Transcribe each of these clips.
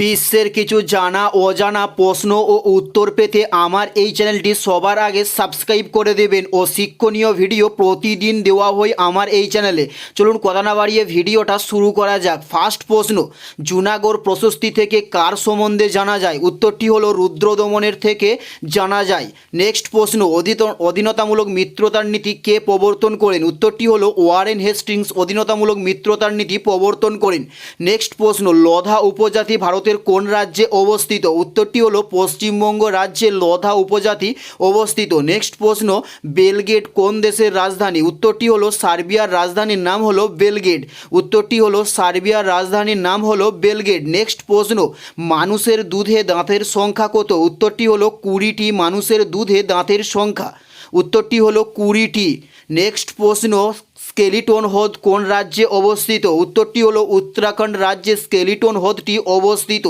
বিশ্বের কিছু জানা, অজানা প্রশ্ন ও উত্তর পেতে আমার এই চ্যানেলটি সবার আগে সাবস্ক্রাইব করে দেবেন ও শিক্ষণীয় ভিডিও প্রতিদিন দেওয়া হয় আমার এই চ্যানেলে। চলুন কথা না বাড়িয়ে ভিডিওটা শুরু করা যাক। ফার্স্ট প্রশ্ন, জুনাগড় প্রশস্তি থেকে কার সম্বন্ধে জানা যায়? উত্তরটি হলো রুদ্রদমনের থেকে জানা যায়। নেক্সট প্রশ্ন অধীনতামূলক মিত্রতার নীতি কে প্রবর্তন করেন? উত্তরটি হলো ওয়ারেন হেস্টিংস অধীনতামূলক মিত্রতার নীতি প্রবর্তন করেন। নেক্সট প্রশ্ন, লধা উপজাতি ভারতের কোন রাজ্যে অবস্থিত? উত্তরটি হলো পশ্চিমবঙ্গ রাজ্যে লধা উপজাতি অবস্থিত। নেক্সট প্রশ্ন, বেলগেট কোন দেশের রাজধানী? উত্তরটি হলো সার্বিয়ার রাজধানীর নাম হলো বেলগেট। উত্তরটি হলো সার্বিয়ার রাজধানীর নাম হলো বেলগেট। নেক্সট প্রশ্ন, মানুষের দুধে দাঁতের সংখ্যা কত? উত্তরটি হলো কুড়িটি মানুষের দুধে দাঁতের সংখ্যা। উত্তরটি হলো কুড়িটি। নেক্সট প্রশ্ন স্কেলিটন হ্রদ কোন রাজ্যে অবস্থিত? উত্তরটি হলো উত্তরাখণ্ড রাজ্যে স্কেলিটন হ্রদটি অবস্থিত।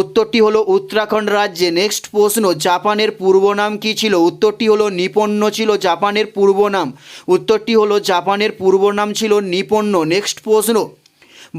উত্তরটি হলো উত্তরাখণ্ড রাজ্যে। নেক্সট প্রশ্ন, জাপানের পূর্ব নাম কী ছিল? উত্তরটি হলো নিপন্ন ছিল জাপানের পূর্ব নাম। উত্তরটি হলো জাপানের পূর্ব নাম ছিল নিপন্ন নেক্সট প্রশ্ন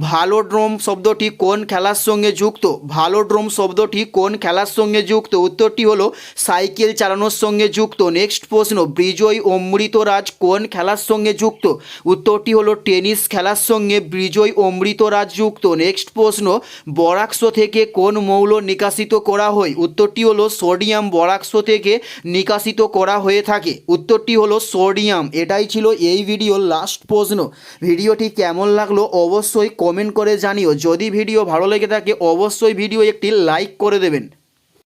ভালোড্রোম শব্দটি কোন খেলার সঙ্গে যুক্ত? ভালোড্রোম শব্দটি কোন খেলার সঙ্গে যুক্ত? উত্তরটি হলো, সাইকেল চালানোর সঙ্গে যুক্ত। নেক্সট প্রশ্ন, বিজয় অমৃতরাজ কোন খেলার সঙ্গে যুক্ত? উত্তরটি হলো, টেনিস খেলার সঙ্গে বিজয় অমৃতরাজ যুক্ত। নেক্সট প্রশ্ন, বরাক্স থেকে কোন মৌল নিকাশিত করা হয়? উত্তরটি হলো, সোডিয়াম বরাক্স থেকে নিকাশিত করা হয়ে থাকে। উত্তরটি হলো, সোডিয়াম। এটাই ছিল এই ভিডিওর লাস্ট প্রশ্ন। ভিডিওটি কেমন লাগল? অবশ্যই কমেন্ট করে জানিও। যদি ভিডিও ভালো লেগে থাকে অবশ্যই ভিডিও একটি লাইক করে দেবেন।